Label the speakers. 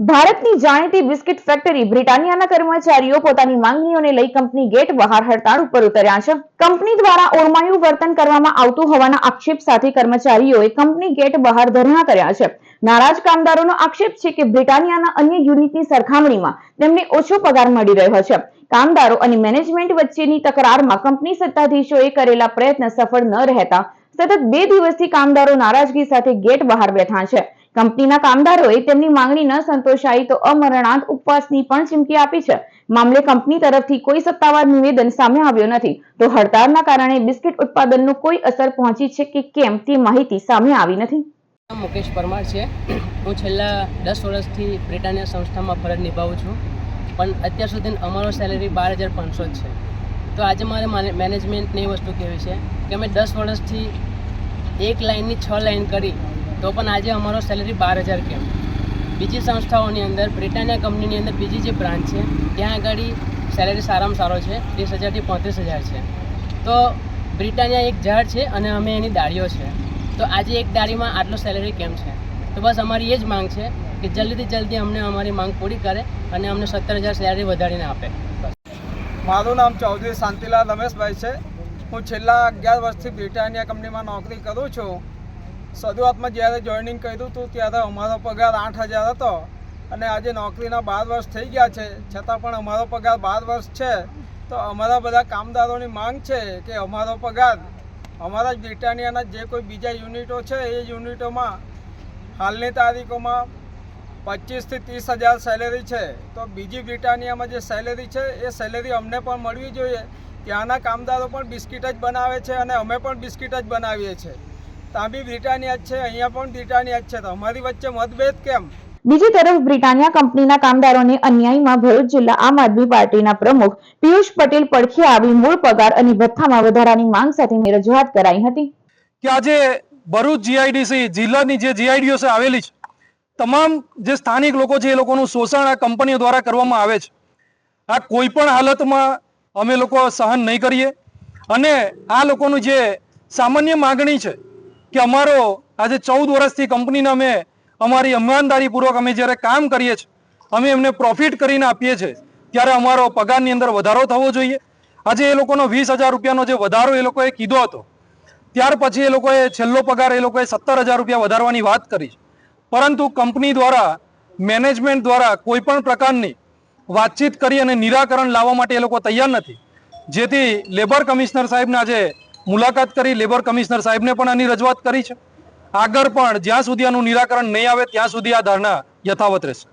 Speaker 1: ભારતની જાણીતી biscuit factory બ્રિટાનિયાના કર્મચારીઓ પોતાની માંગણીઓને લઈ કંપની ગેટ બહાર હડતાળ ઉપર ઉતર્યા છે. કંપની દ્વારા ઓરમાયું વર્તન કરવામાં આવતું હોવાના આક્ષેપ સાથે કર્મચારીઓએ કંપની ગેટ બહાર ધરણા કર્યા છે. નારાજ કામદારોનો આક્ષેપ છે કે બ્રિટાનિયાના અન્ય યુનિટની સરખામણીમાં તેમને ઓછો પગાર મળી રહ્યો છે. કામદારો અને મેનેજમેન્ટ વચ્ચેની તકરારમાં કંપની સત્તાધીશોએ કરેલા પ્રયત્ન સફળ ન રહેતા સતત બે દિવસથી કામદારો નારાજગી સાથે ગેટ બહાર બેઠા છે. કંપનીના કામદારોએ તેમની માંગણી ન સંતોષાઈ તો અમરણાંત ઉપવાસની પણ ચીમકી આપી છે. મામલે કંપની તરફથી કોઈ સત્તાવાર નિવેદન સામે આવ્યો નથી. તો હડતાળના કારણે બિસ્કિટ ઉત્પાદનનું કોઈ અસર પહોંચી છે કે કેમ તે માહિતી સામે આવી નથી.
Speaker 2: મુકેશ પરમાર છે. હું છેલ્લા દસ વર્ષથી બ્રિટાનિયા સંસ્થામાં ફરજ નિભાવું છું. પણ અત્યાર સુધી અમારો સેલેરી બાર હજાર પાંચસો જ છે. તો આજે મારે માને- મેનેજમેન્ટને એ વસ્તુ કહેવી છે કે અમે દસ વર્ષથી એક લાઇનની છ લાઇન કરી તો પણ આજે અમારો સેલેરી બાર હજાર કેમ? બીજી સંસ્થાઓની અંદર, બ્રિટાનિયા કંપનીની અંદર બીજી જે બ્રાન્ચ છે, ત્યાં આગળ સેલેરી સારામાં સારો છે, ત્રીસ હજારથી પાંત્રીસ હજાર છે. તો બ્રિટાનિયા એક ઝાડ છે અને અમે એની ડાળીઓ છે. તો આજે એક ડાળીમાં આટલો સેલેરી કેમ છે? તો બસ અમારી એ જ માંગ છે કે જલ્દીથી જલ્દી અમને અમારી માંગ પૂરી કરે અને અમને સત્તર હજાર સેલેરી વધારીને આપે.
Speaker 3: મારું નામ ચૌધરી શાંતિલાલ રમેશભાઈ છે. હું છેલ્લા અગિયાર વર્ષથી બ્રિટાનિયા કંપનીમાં નોકરી કરું છું. શરૂઆતમાં જ્યારે જોઈનિંગ કર્યું હતું, ત્યારે અમારો પગાર આઠ હજાર હતો. અને આજે નોકરીના બાર વર્ષ થઈ ગયા છે. છતાં પણ અમારો પગાર બાર વર્ષ છે. તો અમારા બધા કામદારોની માંગ છે કે અમારો પગાર અમારા જ બ્રિટાનિયાના જે કોઈ બીજા યુનિટો છે, એ યુનિટોમાં હાલની તારીખોમાં પચીસથી ત્રીસ હજાર સેલેરી છે. તો બીજી બ્રિટાનિયામાં જે સેલેરી છે, એ સેલેરી અમને પણ મળવી જોઈએ. ત્યાંના કામદારો પણ બિસ્કિટ જ બનાવે છે અને અમે પણ બિસ્કિટ જ બનાવીએ છીએ. ત્યાં બી બ્રિટાનિયા જ છે અહીંયા પણ બ્રિટાનિયા જ છે. તો અમારી વચ્ચે મતભેદ કેમ?
Speaker 1: બીજી તરફ બ્રિટાનિયા કંપનીના કામદારોને અન્યાયમાં ભરૂચ જિલ્લા આમ આદમી પાર્ટીના પ્રમુખ પિયુષ પટેલ પડખે આવી મૂળ પગાર અને ભથ્થામાં વધારાની માંગ સાથે રજૂઆત કરાઈ હતી.
Speaker 4: કે આજે ભરૂચ જીઆઈડીસી જિલ્લાની જે જીઆઈડીઓ છે આવેલી છે તમામ જે સ્થાનિક લોકો છે એ લોકોનું શોષણ આ કંપનીઓ દ્વારા કરવામાં આવે છે. આ કોઈ પણ હાલતમાં અમે લોકો સહન નહીં કરીએ. અને આ લોકોનું જે સામાન્ય માગણી છે કે અમારો આજે ચૌદ વર્ષથી કંપનીને અમે અમારી ઈમાનદારીપૂર્વક અમે જ્યારે કામ કરીએ છીએ, અમે એમને પ્રોફિટ કરીને આપીએ છીએ, ત્યારે અમારો પગારની અંદર વધારો થવો જોઈએ. આજે એ લોકોનો વીસ હજાર રૂપિયાનો જે વધારો એ લોકોએ કીધો હતો, ત્યાર પછી એ લોકોએ છેલ્લો પગાર એ લોકોએ સત્તર હજાર રૂપિયા વધારવાની વાત કરી છે. પરંતુ કંપની દ્વારા, મેનેજમેન્ટ દ્વારા કોઈ પણ પ્રકારની વાતચીત કરી અને નિરાકરણ લાવવા માટે એ લોકો તૈયાર નથી. જેથી લેબર કમિશનર સાહેબને આજે મુલાકાત કરી લેબર કમિશનર સાહેબને પણ આની રજૂઆત કરી છે. આગળ પણ જ્યાં સુધી આનું નિરાકરણ નહીં આવે ત્યાં સુધી આ ધરણા યથાવત રહેશે.